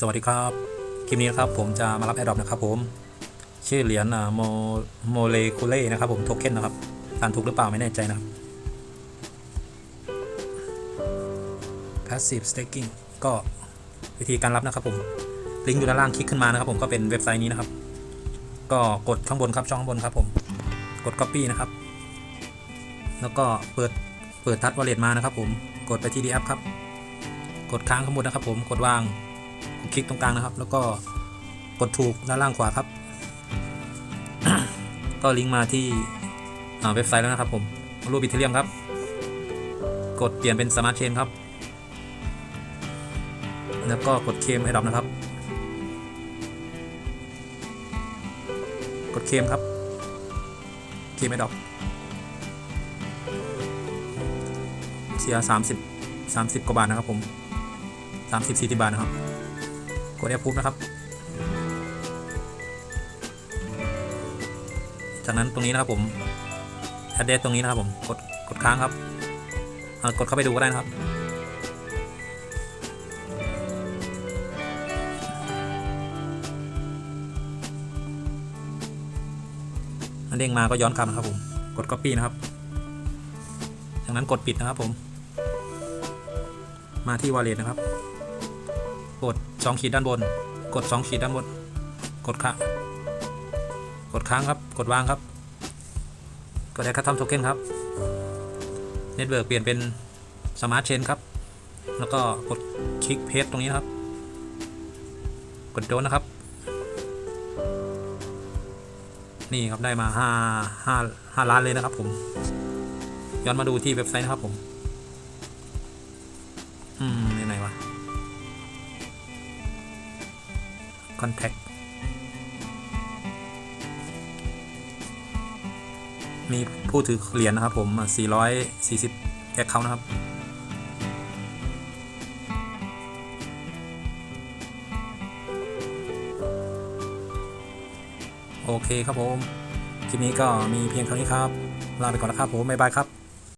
สวัสดีครับ คลิปนี้นะครับผมจะมารับแอดดอปนะครับผม ชื่อเหรียญโมโมเลกุเล่นะครับผมโทเค็นนะครับอ่านถูกหรือเปล่าไม่แน่ใจนะครับ Passive Staking ก็วิธีการรับนะครับผมลิงก์อยู่ด้านล่างคลิกขึ้นมานะครับผมก็เป็นเว็บไซต์นี้นะครับ ก็กดข้างบนครับช่องข้างบนครับผมกด Copy นะครับ แล้วก็เปิดเปิดทัชวอลเล็ตมานะครับผมกดไปที่ดีแอปครับ กดค้างข้างบนนะครับผมกดวาง คลิกตรงกลางนะครับ แล้วก็กดถูกด้านล่างขวาครับ ก็ลิงก์มาที่อ่าเว็บไซต์แล้วนะครับผมรูปบิทเทียมครับ กดเปลี่ยนเป็นสมาร์ทเชนครับ แล้วก็กดเคมไอดอปนะครับ กดเคมครับเคมไอดอปเสียสามสิบสามสิบกว่าบาทนะครับผมสามสิบสี่สิบบาทนะครับ ดแอปพูนะครับ จากนั้นตรงนี้นะครับผม address ตรงนี้นะครับผมกดกดค้างครับอ่ากดเข้าไปดูก็ได้นะครับันเด้งมาก็ย้อนกลับนะครับผม กด copy นะครับ จากนั้นกดปิดนะครับผม มาที่ wallet นะครับ กด 2 ขีดด้านบน กด 2 ขีดด้านบน กดค้างกดค้างครับ กดวางครับ กดแอคทัมโทเค็นครับ เน็ตเวิร์กเปลี่ยนเป็นสมาร์ทเชนครับ แล้วก็กดคลิกเพจตรงนี้นะครับ กดโดนนะครับ นี่ครับได้มา5 5 5ล้านเลยนะครับผม ย้อนมาดูที่เว็บไซต์นะครับผม อืมไหนวะ contact มีผู้ถือเหรียญนะครับผม 440 account นะครับ โอเคครับผม คลิปนี้ก็มีเพียงเท่านี้ครับ ลาไปก่อนนะครับผม บ๊ายบายครับ